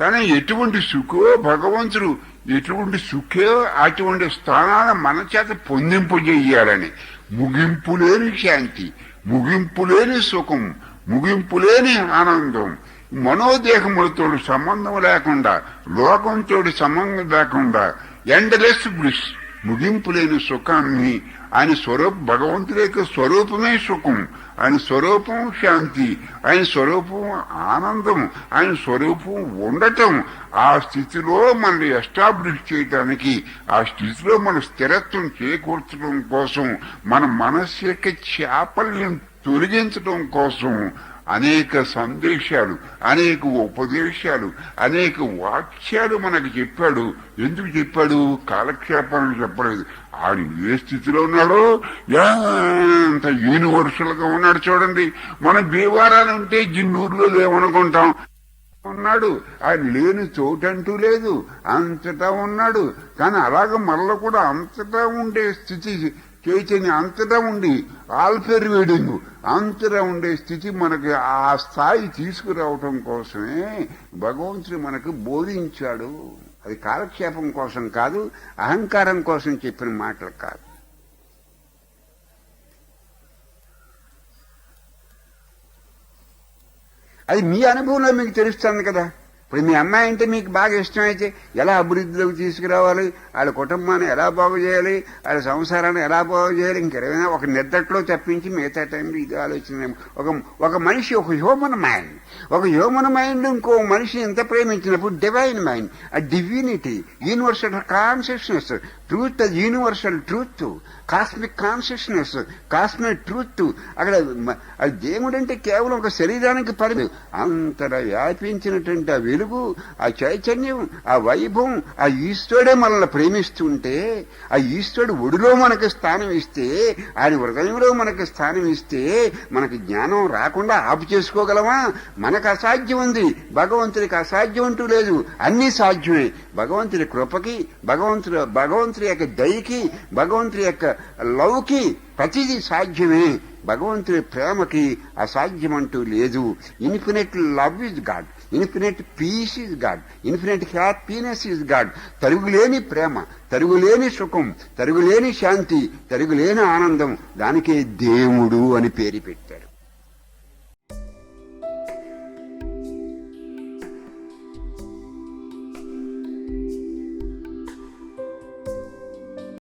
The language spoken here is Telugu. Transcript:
కానీ ఎటువంటి సుఖో భగవంతుడు ఎటువంటి సుఖో అటువంటి స్థానాల మన చేత పొందింపు చెయ్యాలని ముగింపు లేని శాంతి ముగింపు లేని సుఖం ముగింపు లేని ఆనందం మనోదేహములతో సంబంధం లేకుండా లోకంతో సంబంధం లేకుండా ఎండలెస్ బ్లిస్ ముగింపు లేని సుఖాన్ని ఆయన స్వరూప భగవంతుడి యొక్క స్వరూపమే సుఖం. ఆయన స్వరూపం శాంతి ఆయన స్వరూపం ఆనందం ఆయన స్వరూపం ఉండటం. ఆ స్థితిలో మనల్ని ఎస్టాబ్లిష్ చేయడానికి ఆ స్థితిలో మన స్థిరత్వం చేకూర్చడం కోసం మన మనస్సు యొక్క చేపల్ని తొలగించడం కోసం అనేక సందేశాలు అనేక ఉపదేశాలు అనేక వాక్యాలు మనకు చెప్పాడు. ఎందుకు చెప్పాడు? కాలక్షేపం చెప్పలేదు. ఆడు ఏ స్థితిలో ఉన్నాడో? ఎంత యూనివర్సల్గా ఉన్నాడు చూడండి. మన బీవారాలు ఉంటే జిన్నూరులో లేవనుకుంటాం. ఉన్నాడు. ఆయన లేని చోటంటూ లేదు. అంతటా ఉన్నాడు. కానీ అలాగ మళ్ళీ కూడా అంతటా ఉండే స్థితి చైతన్యం అంతటా ఉండి ఆల్ఫెర్ వేడింగ్ అంతటా ఉండే స్థితి మనకి ఆ స్థాయి తీసుకురావటం కోసమే భగవంతుడు మనకు బోధించాడు. అది కాలక్షేపం కోసం కాదు అహంకారం కోసం చెప్పిన మాటలు కాదు. అది మీ అనుభవంలో మీకు తెలుస్తుంది కదా. ఇప్పుడు మీ అమ్మాయి అంటే మీకు బాగా ఇష్టమైతే ఎలా అభివృద్ధిలోకి తీసుకురావాలి? వాళ్ళ కుటుంబాన్ని ఎలా బాగు చేయాలి? వాళ్ళ సంసారాన్ని ఎలా బాగు చేయాలి? ఇంకెవరైనా ఒక నిద్రలో తప్పించి మిగతా టైంలో ఇది ఆలోచన. ఒక ఒక మనిషి ఒక హ్యూమన్ మైండ్ ఒక హ్యూమన్ మైండ్ ఇంకో మనిషి ఎంత ప్రేమించినప్పుడు డివైన్ మైండ్ ఆ divinity universal consciousness truth universal truth cosmic consciousness cosmic truth అక్కడ దేవుడు అంటే కేవలం ఒక శరీరానికి పరిధి అంతటా వ్యాపించినటువంటి ఆ వెలుగు ఆ చైతన్యం ఆ వైభవం ఆ ఈశ్వరుడే మనల్ని ప్రేమిస్తుంటే ఆ ఈశ్వరుడు ఒడిలో మనకు స్థానం ఇస్తే ఆయన హృదయంలో మనకు స్థానం ఇస్తే మనకు జ్ఞానం రాకుండా ఆపు చేసుకోగలమా? మనకు అసాధ్యం ఉంది. భగవంతుడికి అసాధ్యం అంటూ లేదు. అన్ని సాధ్యమే. భగవంతుడి కృపకి భగవంతుడు భగవంతుడి యొక్క దయకి భగవంతుడి యొక్క లవ్కి ప్రతిదీ సాధ్యమే. భగవంతుడి ప్రేమకి అసాధ్యమంటూ లేదు. Infinite love is God. Infinite peace is God infinite happiness is God తరుగులేని ప్రేమ తరుగులేని సుఖం తరుగులేని శాంతి తరుగులేని ఆనందం దానికే దేవుడు అని పేరు పెట్టారు